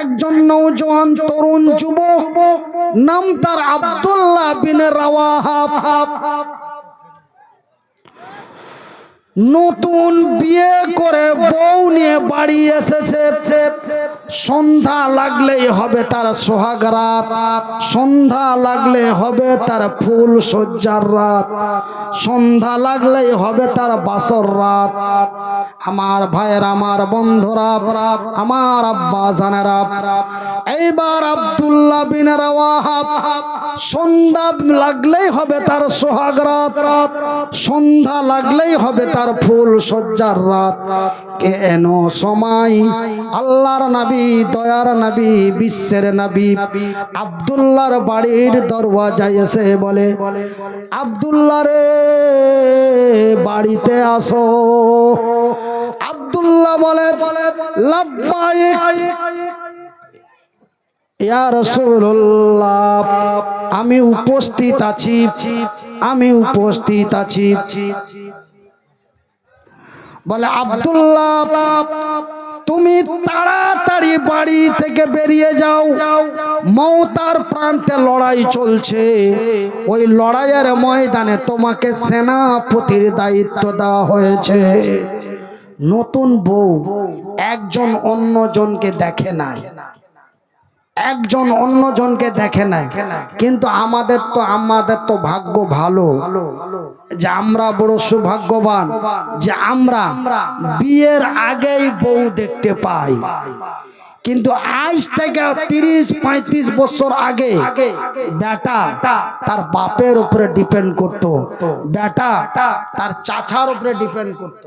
একজন নৌজওয়ান তরুণ যুবক, নাম তার আব্দুল্লাহ বিন নতুন বিয়ে করে বউ নিয়ে বাড়ি এসেছে। সন্ধ্যা লাগলেই হবে তার সোহাগ রাত সন্ধ্যা লাগলে হবে তার ফুল সজ্জার রাত, সন্ধ্যা লাগলেই হবে তার বাসর রাত। আমার ভাইয়ের, আমার বন্ধুরা, আমার আব্বা জানেরা। এইবার আব্দুল্লাহ বিন রাওয়াহাব সন্ধ্যা লাগলেই হবে তার সোহাগ রাত সন্ধ্যা লাগলেই হবে তার ফুল সজ্জার রাত। কেন সময়? আল্লাহর নবী, দয়ার নবী, বিশ্বের নবী, আব্দুল্লাহর বাড়ির দরওয়াজায় এসে বলে, আব্দুল্লাহ রে, বাড়িতে আসো। আব্দুল্লাহ বলে আমি উপস্থিত আছি, আমি উপস্থিত আছি। বলে, আব্দুল্লাহ, তুমি তাড়াতাড়ি বাড়ি থেকে বেরিয়ে যাও। মৌতার প্রান্তে লড়াই চলছে। ওই লড়াইয়ের ময়দানে তোমাকে সেনাপতির দায়িত্ব দেওয়া হয়েছে। নতুন বউ একজন অন্যজনকে দেখে নাই। একজন অন্যজনকে দেখে নাই। কিন্তু আমাদের তো আমাদের তো ভাগ্য ভালো যে আমরা বড় সৌভাগ্যবান, যে আমরা বিয়ের আগেই বউ দেখতে পাই। কিন্তু আজ থেকে তিরিশ, পঁয়ত্রিশ বছর আগে বেটা তার বাপের উপরে ডিপেন্ড করত। বেটা তার চাচার উপরে ডিপেন্ড করত।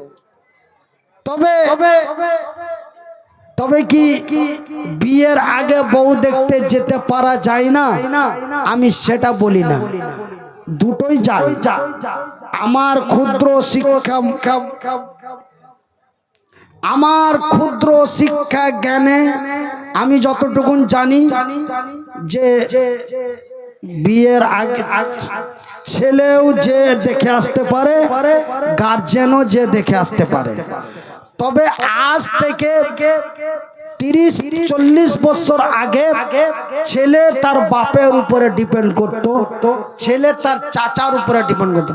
তবে তবে কি বিয়ের আগে বউ দেখতে যেতে পারা যায় না? আমি সেটা বলি না। দুটোই যাই আমার ক্ষুদ্র শিক্ষা আমার ক্ষুদ্র শিক্ষা জ্ঞানে আমি যতটুকুন জানি যে বিয়ের আগে ছেলেও যে দেখে আসতে পারে গার্জেনও যে দেখে আসতে পারে। তবে আজ থেকে তিরিশ, চল্লিশ বছর আগে ছেলে তার বাপের উপরে ডিপেন্ড করত। ছেলে তার চাচার উপরে ডিপেন্ড করতো।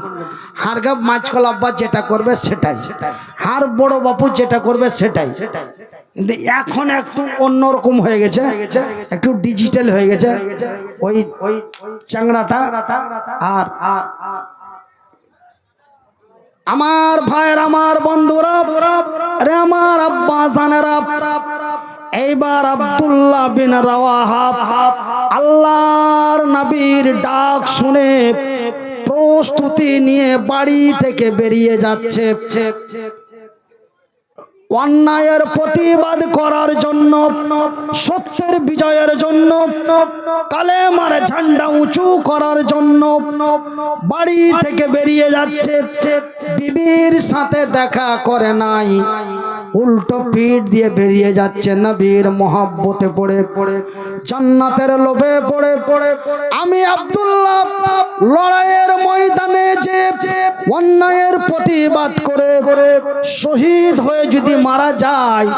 হারগা মাঝকল আব্বা যেটা করবে সেটাই। হার বড় বাপু যেটা করবে সেটাই। কিন্তু এখন একটু অন্যরকম হয়ে গেছে। একটু ডিজিটাল হয়ে গেছে। ওই ওই চাংড়াটা আর আমার ভাইয়ের, আমার বন্ধুরা রে আমার আব্বা এইবার আব্দুল্লাহ বিন রাওয়াহাব আল্লাহর নবীর ডাক শুনে প্রস্তুতি নিয়ে বাড়ি থেকে বেরিয়ে যাচ্ছে। অন্যায়ের প্রতিবাদ করার জন্য, সত্যের বিজয়ের জন্য, কালেমার ঝান্ডা উঁচু করার জন্য বাড়ি থেকে বেরিয়ে যাচ্ছে। বিবির সাথে দেখা করে নাই। উল্টো পিঠ দিয়ে বেরিয়ে যাচ্ছে নবীর মহাব্বতে পড়ে। পড়ে জান্নাতের লোভে পড়ে পড়ে। আমি আব্দুল্লাহ লড়াইয়ের ময়দানে যে অন্যায়ের প্রতিবাদ করে শহীদ হয়ে যদি মারা যায়,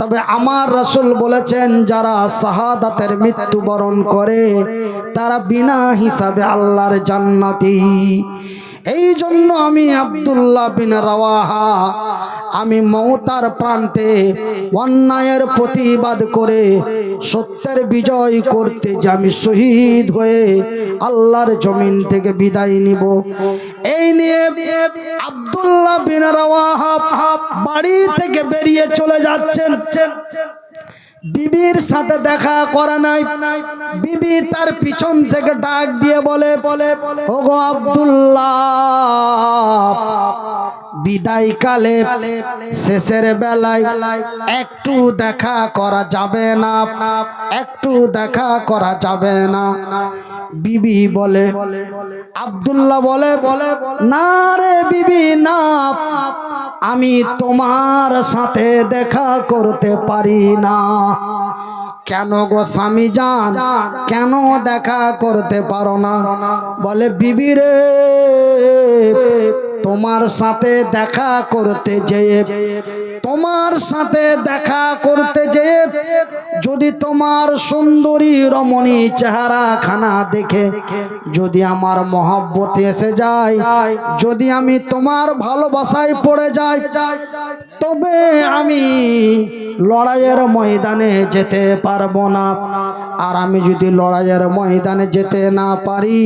তবে আমার রসুল বলেছেন, যারা শাহাদাতের মৃত্যুবরণ করে, তারা বিনা হিসাবে আল্লাহর জান্নাতি। এই জন্য আমি আবদুল্লাহ বিন রাওয়াহা, আমি মমতার প্রান্তে অন্যায়ের প্রতিবাদ করে সত্যের বিজয় করতে যে আমি শহীদ হয়ে আল্লাহর জমিন থেকে বিদায় নিব। এই নিয়ে আব্দুল্লাহ বিন রাওয়াহা বাড়ি থেকে বেরিয়ে চলে যাচ্ছেন। বিবির সাথে দেখা করা নাই। বিবি তার পিছন থেকে ডাক দিয়ে বলে, ওগো বিদায় কালে শেষের বেলায় একটু দেখা করা যাবে না, একটু দেখা করা যাবে না। বিবি বলে। আব্দুল্লাহ বলে, না রে বিবি, না। আমি তোমার সাথে দেখা করতে পারি না। কেন গো স্বামী যান কেন দেখা করতে পারো না? বলে, বিবি রে তোমার সাথে দেখা করতে যেয়ে, তোমার সাথে দেখা করতে যেয়ে, যদি তোমার সুন্দরী রমণী চেহারা খানা দেখে, যদি আমার মহাব্বতে এসে যায়, যদি আমি তোমার ভালোবাসায় পড়ে যাই, তবে আমি লড়াইয়ের ময়দানে যেতে পারব না। আর আমি যদি লড়াইয়ের ময়দানে যেতে না পারি,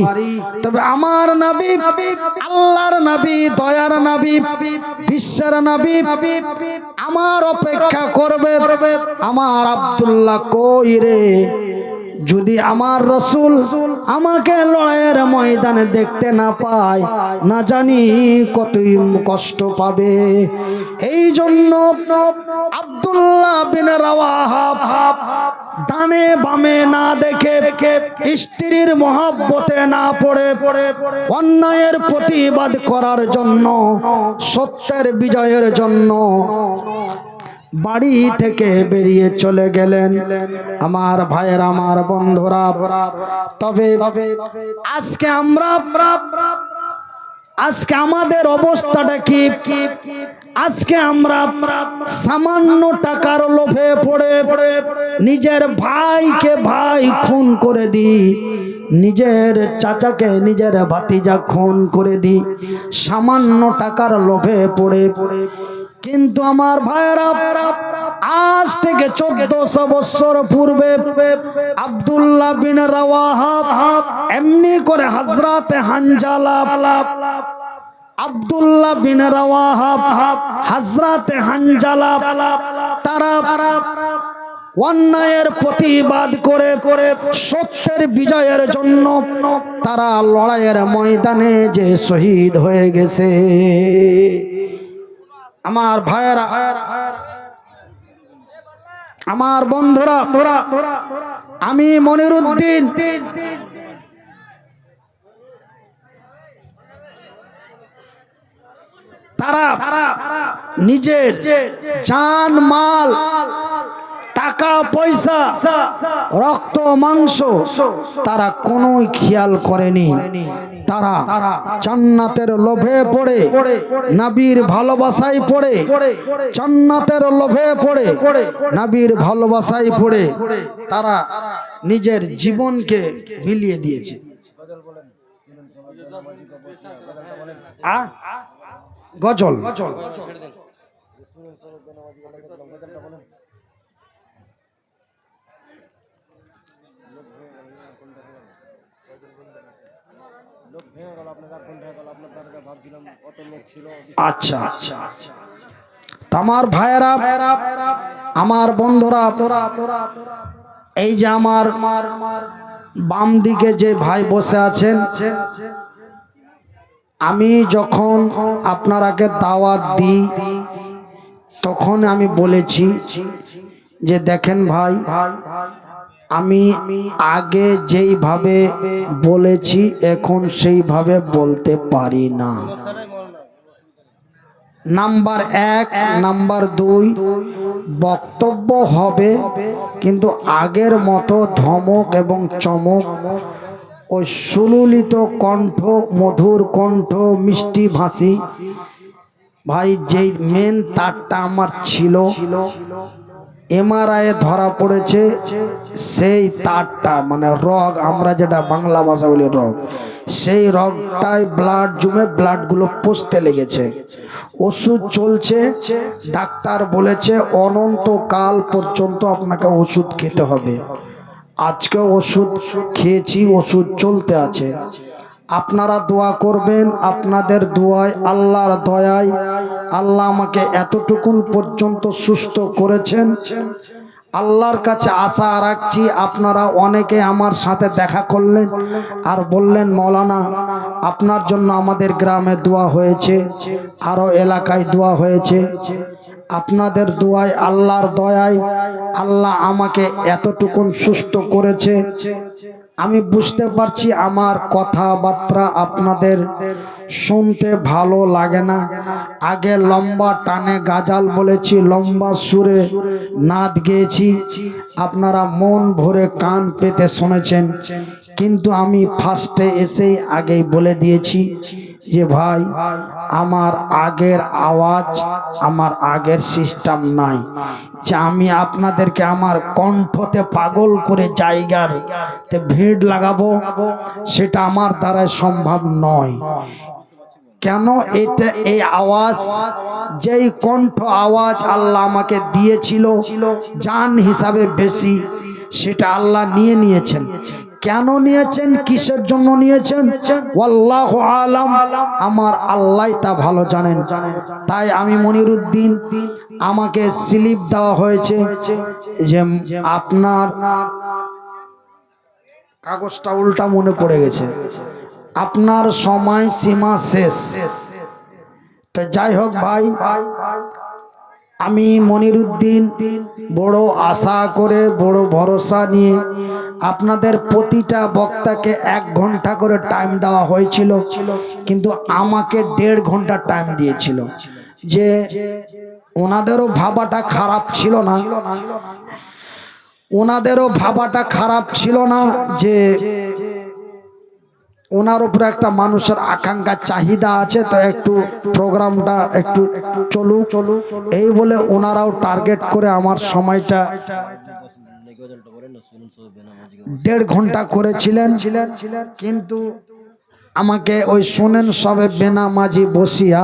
তবে আমার নাবি, আল্লাহর নাবি, দয়ার নাবি, বিশ্বের নাবি আমার অপেক্ষা করবে। আমার আবদুল্লাহ কই রে? যদি আমার রসুল আমাকে লড়াইয়ের ময়দানে দেখতে না পায়, না জানি কতই কষ্ট পাবে। এই জন্য আব্দুল্লাহ বিন ডানে বামে না দেখে স্ত্রীর মহাব্বতে না পড়ে অন্যায়ের প্রতিবাদ করার জন্য, সত্যের বিজয়ের জন্য বাড়ি থেকে বেরিয়ে চলে গেলেন। আমার ভাইয়ের, আমার বন্ধুরা। তবে আজকে আমরা আজকে আমাদের অবস্থাটা কি? আজকে আমরা সামান্য টাকার লোভে পড়ে নিজের ভাইকে ভাই খুন করে দিই, নিজের চাচাকে, নিজের ভাতিজা খুন করে দিই। সামান্য টাকার লোভে পড়ে কিন্তু আমার ভাইয়েরা, আজ থেকে চোদ্দশো বছর পূর্বে আব্দুল্লাহ বিন রাওয়াহাব এমনি করে হজরতে হানজালা, আব্দুল্লাহ বিন রাওয়াহাব হজরতে হানজালা, তারা অন্যায়ের প্রতিবাদ করে সত্যের বিজয়ের জন্য তারা লড়াইয়ের ময়দানে যে শহীদ হয়ে গেছে। আমার ভাইয়েরা, আমার বন্ধুরা, আমি মনিরুদ্দিন। তারা নিজের চান মাল, টাকা, পয়সা, রক্ত, মাংস তারা কোনোই খেয়াল করেনি। তারা জান্নাতের লোভে পড়ে, নাবির ভালোবাসায় পড়ে, জান্নাতের লোভে পড়ে, নাবির ভালোবাসায় পড়ে, তারা নিজের জীবনকে মিলিয়ে দিয়েছে। গজল গজল। আচ্ছা আচ্ছা আমার ভাইয়েরা, আমার বন্ধুরা, এই যে আমার বাম দিকে যে ভাই বসে আছেন, আমি যখন আপনারাকে দাওয়াত দিই, তখন আমি বলেছি যে দেখেন ভাই আমি আগে যেইভাবে বলেছি, এখন সেইভাবে বলতে পারি না। নাম্বার এক, নাম্বার দুই, বক্তব্য হবে, কিন্তু আগের মতো ধমক এবং চমক, ও সুললিত কণ্ঠ, মধুর কণ্ঠ, মিষ্টি ভাসি ভাই, যেই মেন তারটা আমার ছিল এমআরআই ধরা পড়েছে সেই তারটা মানে রগ, আমরা যেটা বাংলা ভাষা বলি রগ, সেই রগটায় ব্লাড জমে ব্লাডগুলো পচতে লেগেছে। ওষুধ চলছে, ডাক্তার বলেছে অনন্তকাল পর্যন্ত আপনাকে ওষুধ খেতে হবে। আজকে ওষুধ খেয়েছি, ওষুধ চলতে আছে। আপনারা দোয়া করবেন, আপনাদের দোয়ায়, আল্লাহর দয়ায় আল্লাহ আমাকে এতটুকুন পর্যন্ত সুস্থ করেছেন। আল্লাহর কাছে আশা রাখছি আপনারা অনেকে আমার সাথে দেখা করলেন আর বললেন, মৌলানা, আপনার জন্য আমাদের গ্রামে দোয়া হয়েছে আরও এলাকায় দোয়া হয়েছে। আপনাদের দোয়ায় আল্লাহর দয়ায় আল্লাহ আমাকে এতটুকুন সুস্থ করেছে। আমি বুঝতে পারছি আমার কথাবার্তা আপনাদের শুনতে ভালো লাগে না। আগে লম্বা টানে গাজাল বলেছি, লম্বা সুরে নাদ গেয়েছি। আপনারা মন ভরে কান পেতে শুনেছেন। কিন্তু আমি ফার্স্টে এসেই আগেই বলে দিয়েছি যে ভাই, আমার আগের আওয়াজ আমার আগের সিস্টেম নাই। যে আমি আপনাদেরকে আমার কণ্ঠতে পাগল করে জায়গার তে ভিড় লাগাবো, সেটা আমার দ্বারা সম্ভব নয়। কেন এটা এই আওয়াজ, যেই কণ্ঠ আওয়াজ আল্লাহ আমাকে দিয়েছিল, জান হিসাবে বেশি। সেটা আল্লাহ নিয়ে নিয়েছেন। কেন নিয়েছেন? কিসের জন্য নিয়েছেন? ওয়াল্লাহ আলাম, আমার আল্লাহ তা ভালো জানেন। তাই আমি মনিরুদ্দিন, আমাকে স্লিপ দেওয়া হয়েছে যে আপনার কাগজটা উল্টা মনে পড়ে গেছে। আপনার সময় সীমা শেষ। তো যাই হোক ভাই আমি মনিরুদ্দিন বড় আশা করে, বড় ভরসা নিয়ে আপনাদের প্রতিটা বক্তাকে এক ঘণ্টা করে টাইম দেওয়া হয়েছিল, কিন্তু আমাকে দেড় ঘণ্টা টাইম দিয়েছিল। যে ওনাদেরও ভাবাটা খারাপ ছিল না, ওনাদেরও ভাবাটা খারাপ ছিল না যে ওনার উপরে একটা মানুষের আকাঙ্ক্ষা, চাহিদা আছে, তো একটু প্রোগ্রামটা একটু চলুক। এই বলে ওনারাও টার্গেট করে আমার সময়টা দেড় ঘণ্টা করেছিলেন। কিন্তু আমাকে ওই শোনেন সবে বেনামাজি বসিয়া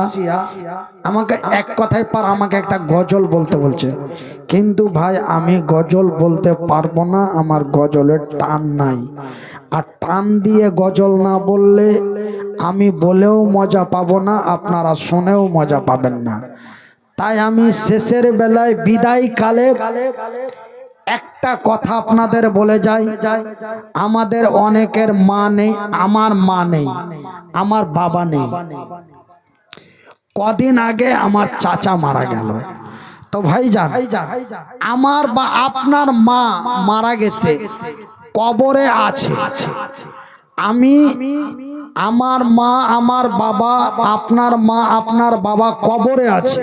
আমাকে এক কথায় পার, আমাকে একটা গজল বলতে বলছে। কিন্তু ভাই, আমি গজল বলতে পারব না, আমার গজলের টান নাই। আর টান দিয়ে গজল না বললে আমি বলেও মজা পাবো না, আপনারা শুনেও মজা পাবেন না। তাই আমি শেষের বেলায় বিদায় কালে একটা কথা আপনাদের বলে যাই, আমাদের অনেকের মা নেই, আমার মা নেই, আমার বাবা নেই। কদিন আগে আমার চাচা মারা গেল। তো ভাই যান আমার বা আপনার মা মারা গেছে। কবরে আছে। আমি আমার মা, আমার বাবা, আপনার মা, আপনার বাবা কবরে আছে।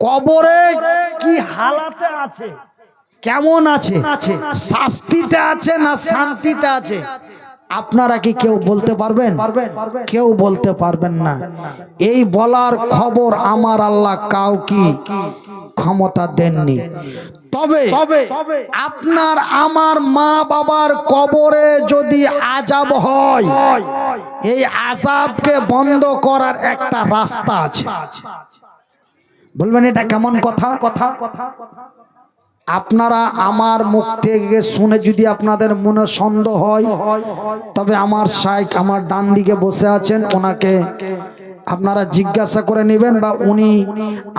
কবরে কি হালাতে আছে? কেমন আছে? শাস্তিতে আছে না শান্তিতে আছে? আপনারা কি কেউ বলতে পারবেন? কেউ বলতে পারবেন না। এই বলার খবর আমার আল্লাহ কাউ কি ক্ষমতা দেননি। তবে আপনার আমার মা বাবার কবরে যদি আজাব হয় এই আজাবকে বন্ধ করার একটা রাস্তা আছে। বলবেন এটা কেমন কথা? কথা। আপনারা আমার মুখ থেকে শুনে যদি আপনাদের মনে সন্দেহ হয় তবে আমার শাইক আমার ডান দিকে বসে আছেন ওনাকে আপনারা জিজ্ঞাসা করে নেবেন বা উনি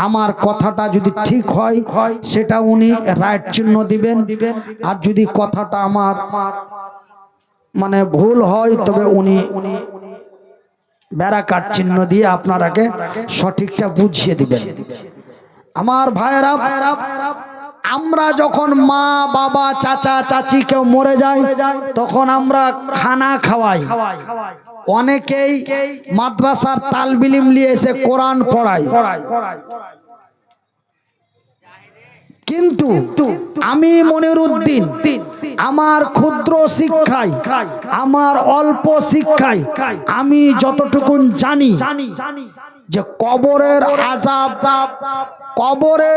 আমার কথাটা যদি ঠিক হয়, সেটা উনি রাইট চিহ্ন দিবেন। আর যদি কথাটা আমার মানে ভুল হয়, তবে উনি ব্যারাকাট চিহ্ন দিয়ে আপনারাকে সঠিকটা বুঝিয়ে দিবেন। আমার ভাইয়েরা আমরা যখন মা, বাবা, চাচা, চাচি কেউ মরে যায়, তখন আমরা খানা খাওয়াই। অনেকেই মাদ্রাসার তালবিলিম নিয়ে এসে কোরআন পড়ায়। কিন্তু আমি মনিরুদ্দিন, আমার ক্ষুদ্র শিক্ষায়, আমার অল্প শিক্ষায় আমি যতটুকুন জানি যে কবরের আজাব কবরে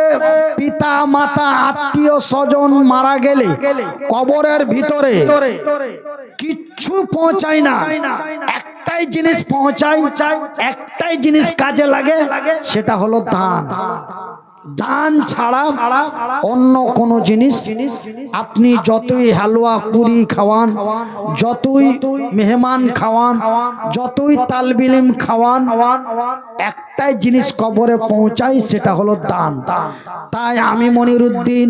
পিতা মাতা আত্মীয় স্বজন মারা গেলে কবরের ভিতরে কিচ্ছু পৌঁছায় না। একটাই জিনিস পৌঁছায় একটাই জিনিস কাজে লাগে সেটা হলো দান। দান ছাড়া অন্য কোনো জিনিস আপনি যতই হালুয়া পুরি খাওয়ান যতই মেহমান খাওয়ান যতই তালবিলিম খাওয়ান একটাই জিনিস কবরে পৌঁছায় সেটা হলো দান। তাই আমি মনিরুদ্দিন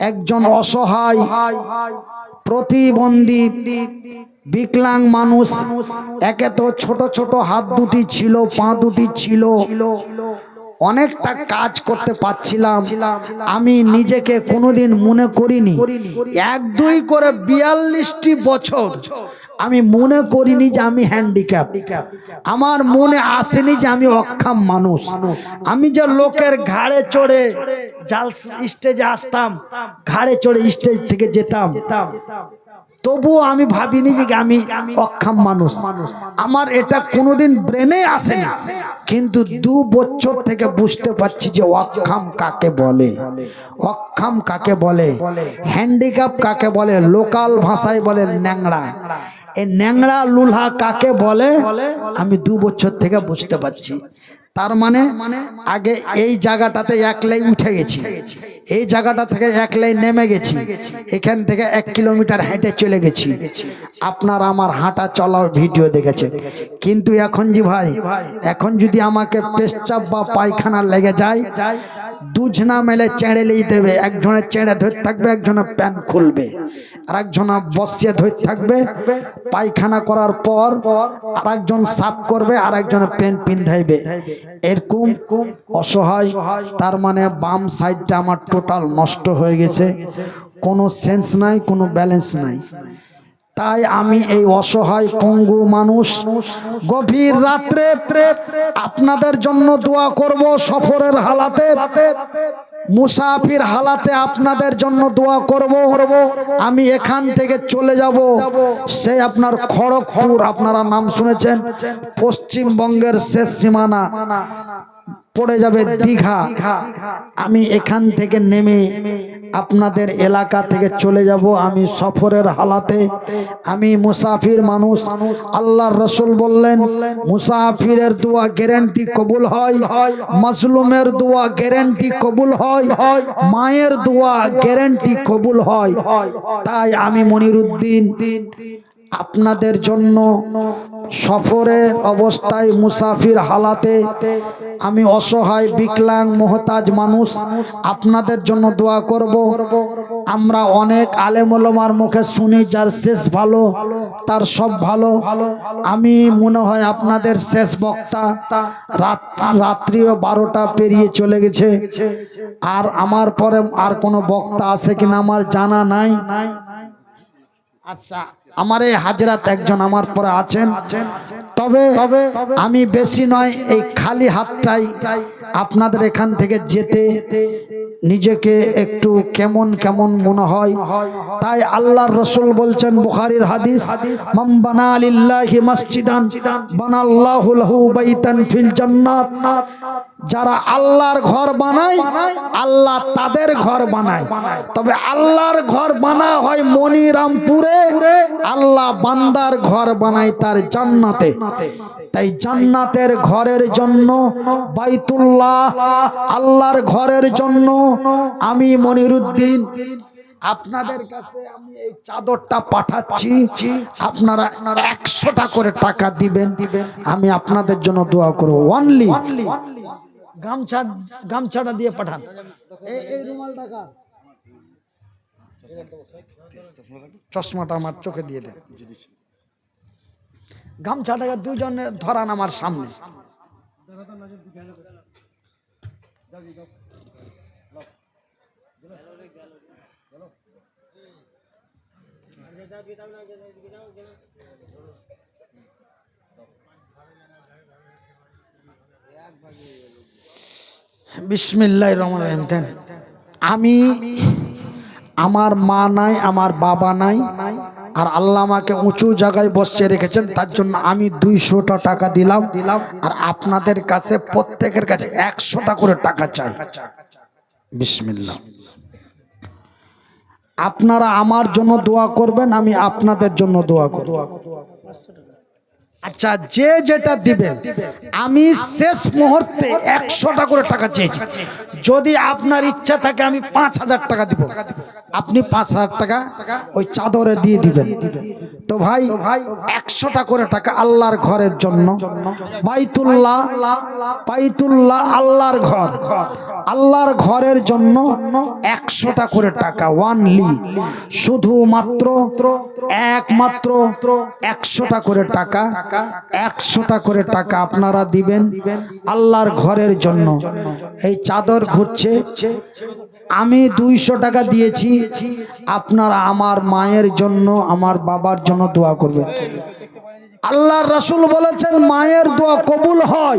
একজন অসহায় প্রতিবন্ধী বিকলাং মানুষ। একে তো ছোট ছোট হাত দুটি ছিল পা দুটি ছিল। অনেকটা কাজ করতে পারছিলাম। আমি নিজেকে কোনোদিন মনে করিনি। এক দুই করে বিয়াল্লিশটি বছর আমি মনে করিনি যে আমি হ্যান্ডিক্যাপ আমার মনে আসেনি যে আমি অক্ষম মানুষ। আমি যে লোকের ঘাড়ে চড়ে জাল স্টেজে আসতাম ঘাড়ে চড়ে স্টেজ থেকে যেতাম। তবুও আমি ভাবিনি যে আমি অক্ষম মানুষ। আমার এটা কোনোদিন ব্রেনে আসে না। কিন্তু দু বছর থেকে বুঝতে পারছি যে অক্ষম কাকে বলে। অক্ষম কাকে বলে? হ্যান্ডিক্যাপ কাকে বলে? লোকাল ভাষায় বলে ন্যাংড়া। এই ন্যাংড়া লুলহা কাকে বলে? আমি দু বছর থেকে বুঝতে পারছি। তার মানে আগে এই জায়গাটাতে একলাই উঠে গেছি। এই জায়গাটা থেকে এক লাইন নেমে গেছি। এখান থেকে এক কিলোমিটার হেঁটে চলে গেছি। আপনার আমার হাঁটা চলার ভিডিও দেখেছেন। কিন্তু এখন জি ভাই, এখন যদি আমাকে পেশচাপ বা পায়খানা লেগে যায়, দুজনা মেলে চেঁড়েলেই দেবে। একজনের চেঁড়ে ধরে থাকবে একজনের প্যান খুলবে। আর একজনা বসিয়ে ধরে থাকবে। পায়খানা করার পর আর একজন সাফ করবে আর একজনের পেন পিন্ধাইবে। এরকম অসহায়, তার মানে বাম সাইডটা আমার টোটাল নষ্ট হয়ে গেছে। কোনো সেন্স নাই, কোনো ব্যালেন্স নাই। তাই আমি এই অসহায়, পঙ্গু মানুষ গভীর রাত্রে আপনাদের জন্য দোয়া করব সফরের হালাতে। মুসাফির হালাতে আপনাদের জন্য দোয়া করব। আমি এখান থেকে চলে যাব। সে আপনার খড়গপুর, আপনারা নাম শুনেছেন, পশ্চিমবঙ্গের শেষ সীমানা। পড়ে যাবে দীঘা। আমি এখান থেকে নেমে আপনাদের এলাকা থেকে চলে যাব আমি সফরের হালাতে। আমি মুসাফির মানুষ। আল্লাহর রসুল বললেন মুসাফিরের দোয়া গ্যারেন্টি কবুল হয় মাসলুমের দোয়া গ্যারেন্টি কবুল হয় মায়ের দোয়া গ্যারেন্টি কবুল হয়। তাই আমি মনিরুদ্দিন আপনাদের জন্য সফরের অবস্থায় মুসাফির হালাতে আমি অসহায়, বিকলাং, মোহতাজ মানুষ আপনাদের জন্য দোয়া করব। আমরা অনেক আলেমলমার মুখে শুনি, যার শেষ ভালো, তার সব ভালো। আমি মনে হয় আপনাদের শেষ বক্তা রাত, রাত্রিও বারোটা পেরিয়ে চলে গেছে। আর আমার পরে আর কোনো বক্তা আছে কিনা আমার জানা নাই। আচ্ছা আমার এই হাজরাত একজন আমার পরে আছেন। তবে আমি বেশি নয় এই খালি হাতটাই আপনাদের এখান থেকে যেতে নিজেকে একটু কেমন কেমন মনে হয়। তাই আল্লাহর রসুল বলছেন বুখারির হাদিস মসজিদান বানাল্লাহু লাহু বাইতান ফিল জান্নাত। যারা আল্লাহর ঘর বানায় আল্লাহ তাদের ঘর বানায়। তবে আল্লাহর ঘর বানা হয় মনিরামপুরে আল্লাহ বান্দার ঘর বানায় তার জান্নাতে। তাই জান্নাতের ঘরের জন্য বাইতুল্লাহ আল্লাহর ঘরের জন্য আমি মনিরুদ্দিন, আপনাদের কাছে আমি এই চাদরটা পাঠাচ্ছি। আপনারা একশোটা করে টাকা দিবেন। আমি আপনাদের জন্য দোয়া করব। অনলি গামছা, গামছাটা দিয়ে পাঠান? চশমাটা আমার চোখে দিয়ে দেন। গামছাটাকে দুজনে ধরান আমার সামনে। বিসমিল্লাহ রহমান রহিম। আমি, আমার মা নাই, আমার বাবা নাই আর আল্লাহ আমাকে উঁচু জায়গায় বসিয়ে রেখেছেন, তার জন্য আমি দুইশোটা টাকা দিলাম। দিলাম আর আপনাদের কাছে, প্রত্যেকের কাছে একশোটা করে টাকা চাই। বিসমিল্লা আপনারা আমার জন্য দোয়া করবেন, আমি আপনাদের জন্য দোয়া করব। আচ্ছা যে যেটা দিবেন, আমি শেষ মুহূর্তে একশোটা করে টাকা চেয়েছি। যদি আপনার ইচ্ছা থাকে, আমি পাঁচ হাজার টাকা দিব। আপনি পাঁচ হাজার টাকা ওই চাদরে দিয়ে দিবেন। তো ভাই, একশোটা করে টাকা আল্লাহর ঘরের জন্য। বাইতুল্লাহ বাইতুল্লাহ আল্লাহর ঘর। আল্লাহর ঘরের জন্য একশোটা করে টাকা, ওয়ানলি। শুধুমাত্র, একমাত্র একশোটা করে টাকা, একশোটা করে টাকা আপনারা দিবেন আল্লাহর ঘরের জন্য। এই চাদর ঘুরছে আমি দুইশো টাকা দিয়েছি। আপনারা আমার মায়ের জন্য, আমার বাবার জন্য দোয়া করবেন। আল্লাহ রসুল বলেছেন, মায়ের দোয়া কবুল হয়।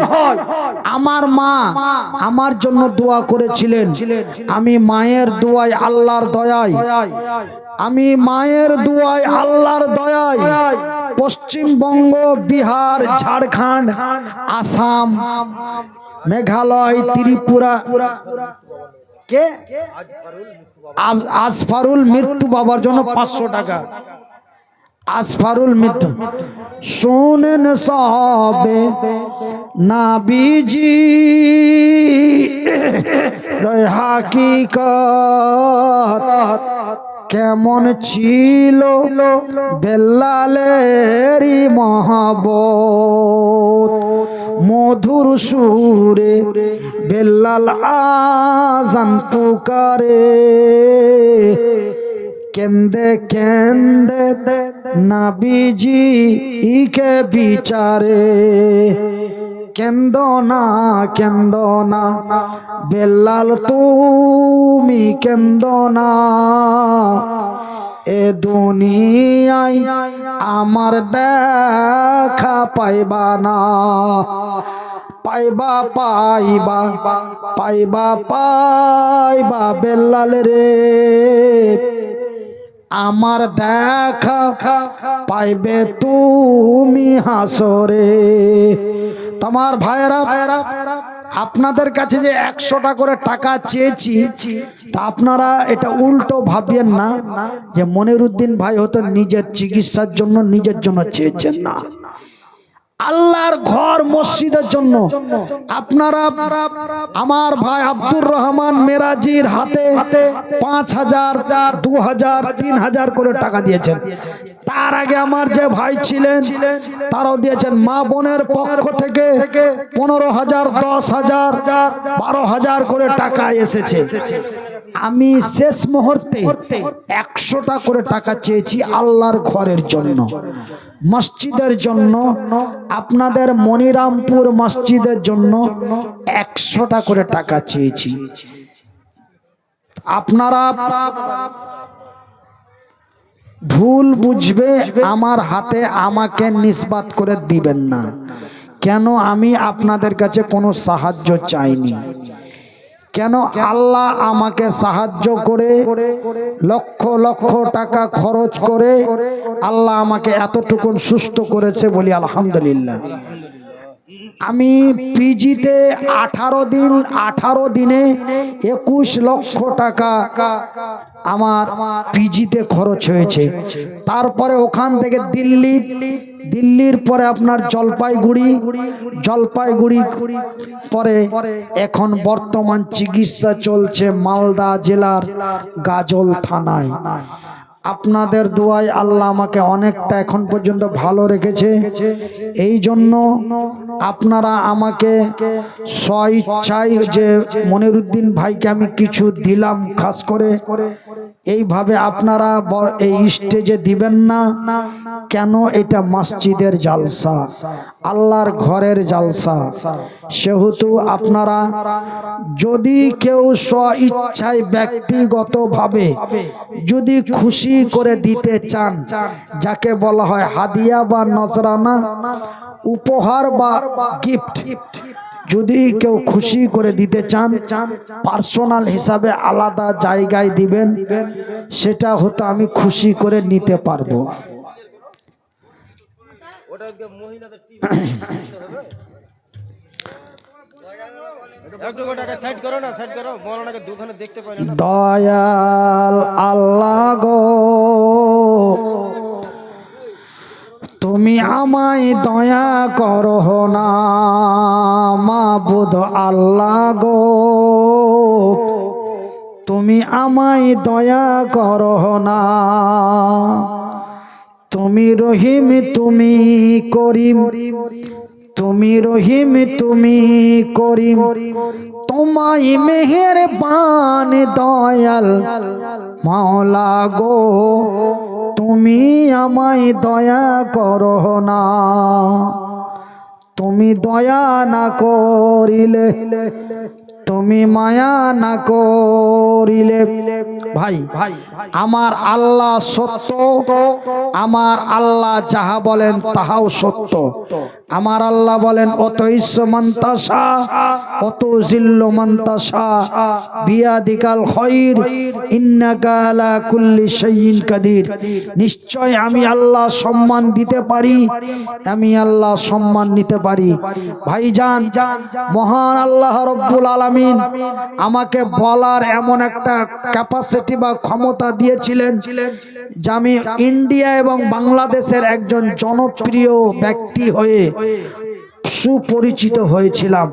আমার মা আমার জন্য দোয়া করেছিলেন। আমি মায়ের দোয়ায় আল্লাহর দয়ায়। আমি মায়ের দোয়ায় আল্লাহর দয়ায়। পশ্চিমবঙ্গ, বিহার, ঝাড়খণ্ড, আসাম, মেঘালয়, ত্রিপুরা কে? আসফারুল মৃত্যু বাবার জন্য। পাঁচশো টাকা। আসফারুল মৃত্যু। শোনেন সবে নাবিজি। রয় হাকিকত। কেমন ছিল বেল্লালেরি মহাবত মধুর সুরে বেল্লাল আজান পুকারে। কেন্দে কেন্দে নাবিজি ইকে বিচারে। কেন্দ না কেন্দ না। বেল্লাল, তুমি কেন্দ না। এ দুনিয়ায় আমার দেখা পাইবা না। পাইবা পাইবা পাইবা পাইবা বেল্লাল রে। আমার দেখা পাইবে তুমি হাসরে। তোমার ভাইরা আপনাদের কাছে যে একশোটা করে টাকা চেয়েছি, তা আপনারা এটা উল্টো ভাবিয়েন না যে মনিরুদ্দিন ভাই হতো নিজের চিকিৎসার জন্য নিজের জন্য চেয়েছেন না। আল্লাহর ঘর মসজিদের জন্য। আপনারা আমার ভাই আব্দুর রহমান মেরাজির হাতে পাঁচ হাজার, দু হাজার, তিন হাজার করে টাকা দিয়েছেন। তার আগে আমার যে ভাই ছিলেন, তারাও দিয়েছেন। মা বোনের পক্ষ থেকে পনেরো হাজার, দশ হাজার, বারো হাজার করে টাকা এসেছে। আমি শেষ মুহূর্তে একশোটা করে টাকা চেয়েছি আল্লাহর ঘরের জন্য। মসজিদের জন্য, আপনাদের মনিরামপুর মসজিদের জন্য একশোটা করে টাকা চেয়েছি। আপনারা ভুল বুঝবে, আমার হাতে আমাকে নিষ্পাত করে দিবেন না। কেন আমি আপনাদের কাছে কোনো সাহায্য চাইনি? কেন আল্লাহ আমাকে সাহায্য করে? লক্ষ লক্ষ টাকা খরচ করে আল্লাহ আমাকে এতটুকুন সুস্থ করেছে বলি আলহামদুলিল্লাহ। আমি পিজিতে আঠারো দিন আঠারো দিনে একুশ লক্ষ টাকা আমার পিজিতে খরচ হয়েছে। তারপরে ওখান থেকে দিল্লি দিল্লির পরে আপনার জলপাইগুড়ি জলপাইগুড়ি পরে এখন বর্তমান চিকিৎসা চলছে মালদা জেলার গাজল থানায়। আপনাদের দোয়ায় আল্লাহ আমাকে অনেকটা এখন পর্যন্ত ভালো রেখেছে। এই জন্য আপনারা আমাকে স্বইচ্ছায় যে মনিরুদ্দিন ভাইকে আমি কিছু দিলাম খাস করে এইভাবে আপনারা এই স্টেজে দিবেন না। কেন এটা মসজিদের জালসা? আল্লাহর ঘরের জালসা। সেহেতু আপনারা যদি কেউ স্ব ইচ্ছায় ব্যক্তিগতভাবে যদি খুশি করে দিতে চান, যাকে বলা হয় হাদিয়া বা নজরানা, উপহার বা গিফট যদি কেউ খুশি করে দিতে চান, পার্সোনাল হিসাবে আলাদা জায়গায় দিবেন, সেটা হতো আমি খুশি করে নিতে পারব। দয়াল টাকা সাইড করো না সাইড করো মৌলানাকে দোকানে দেখতে পাই না দয়াল আল্লাহ গো তুমি আমায় দয়া করো না, মাবুদ আল্লাহ গো। তুমি আমায় দয়া করো না, তুমি রহিম, তুমি করিম, তুমি রহিম, তুমি করিম। তোমায় মেহের বান দয়াল মাওলা গো। তুমি আমায় দয়া করো না। তুমি দয়া না করিলে তুমি মায়া না করিলে ভাই আমার আল্লাহ সত্য আমার আল্লাহ যাহা বলেন তাহাও সত্য। আমার আল্লাহ বলেন অত ইস্য মন্তাসা অত জিল্ল মন্তাসা বিয়াদিকাল খৈর ইন্নাকা আলা কুল্লি শাইইন কাদির। নিশ্চয় আমি আল্লাহ সম্মান দিতে পারি আমি আল্লাহ সম্মান নিতে পারি। ভাইজান মহান আল্লাহ রব্বুল আলামিন আমাকে বলার এমন একটা ক্যাপাসিটি বা ক্ষমতা দিয়েছিলেন যে আমি ইন্ডিয়া এবং বাংলাদেশের একজন জনপ্রিয় ব্যক্তি হয়ে সুপরিচিত হয়েছিলাম।